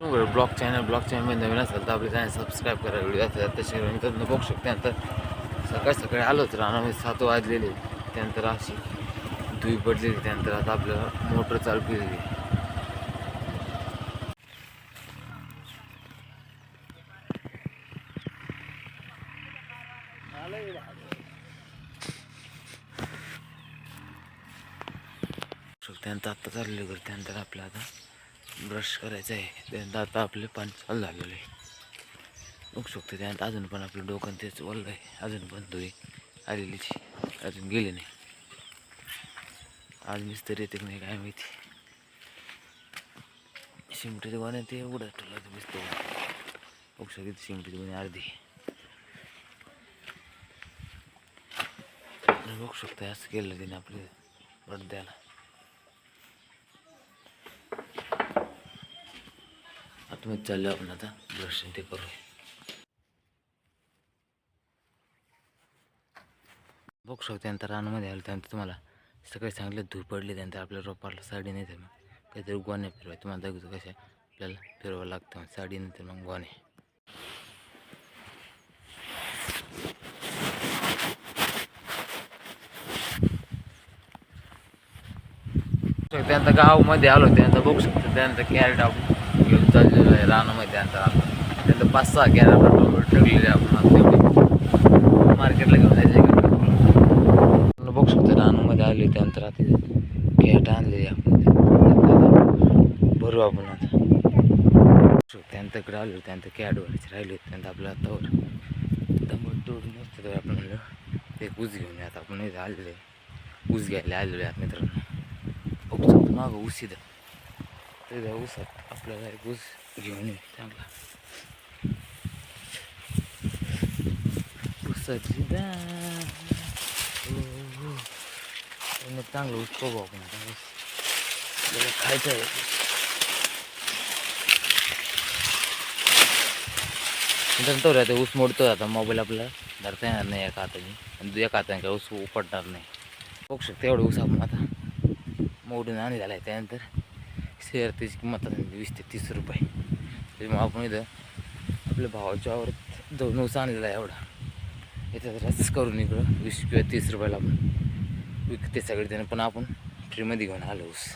Blog channel blog चॅनलमध्ये नवीन असेल तर आपले चॅनल सबस्क्राईब करा. व्हिडिओ असतात तसे नंतर बघू शकतो. नंतर सकाळी सकाळी आलोच रानामध्ये सात वाजलेले. त्यानंतर अशी धुई पडलेली त्यानंतर आता आपल्याला मोटर चालू केलेली. त्यानंतर आत्ता चाललेलं घर. त्यानंतर आपलं आता ब्रश करायचं आहे. त्यानंतर आता आपले पाणी चालू झालेलं. आहे बघू शकतो त्यानंतर अजून पण आपलं डोकं तेच वळलं आहे. अजून पण धुई आलेलीच अजून गेले नाही. आज मिस्त्री येते की नाही काय माहिती. शिमटीचं गोण्या ते उघडं ठेवलं ते मिस्त्री. बघू शकते शिमटी गोणी अर्धी. बघू शकतो असं केलं त्याने आपले द्यायला तुम्ही चाललो आपण आता दर्शन ते करूया. बघू शकतो त्यानंतर रानामध्ये आलं त्यानंतर तुम्हाला सकाळी चांगले धूप पडले त्यानंतर आपल्या रोपाला साडी नाही तर मग काहीतरी गोण्या फिरवाय तुम्हाला दाखवतो कशा आपल्याला फिरवावं लागतं साडी नाही तर मग गोणे त्यानंतर गावामध्ये आलो त्यानंतर बघू शकतो त्यानंतर कॅरेट आपण चाललेलं आहे रानामध्ये त्यानंतर आपण त्यानंतर पाच सहा कॅरेट टाकलेले आपण तेवढे. मार्केटला घेऊन जायचे बघू शकतो रानामध्ये आले त्यानंतर आता कॅरेट आणले आपण भरू आपण आता. त्यानंतर इकडे आलो त्यानंतर कॅड भरायचे राहिले त्यानंतर आपल्या हातावर. दमट तोडून नसतं तर आपण म्हणलं एक ऊस घेऊन आता. आपण इथे आलेले ऊस घ्यायला आलेलो आहे मित्रांनो. बघू शकतो मागं ऊस इथं. ऊस आहे एक ऊस घेऊन येईल चांगला चांगलं ऊस बघू आपण आपल्याला खायचं आहे मित्रांनो तो आता ऊस मोडतो आता मोबाईल आपल्याला धरता येणार नाही एका हाताने आणि एका हाताने काय ऊस उपडणार नाही बघू शकतो एवढं ऊस आपण आता मोडून आणि झाला आहे त्यानंतर शेअर त्याची किंमत वीस ते तीस रुपये. मग आपण इथं आपल्या भावाच्या वावरात जाऊन आणलेला आहे एवढा. इथं रस करून इकडं वीस किंवा तीस रुपयाला आपण विकते सगळे त्यानं पण आपण फ्रीमध्ये घेऊन आलो ऊस.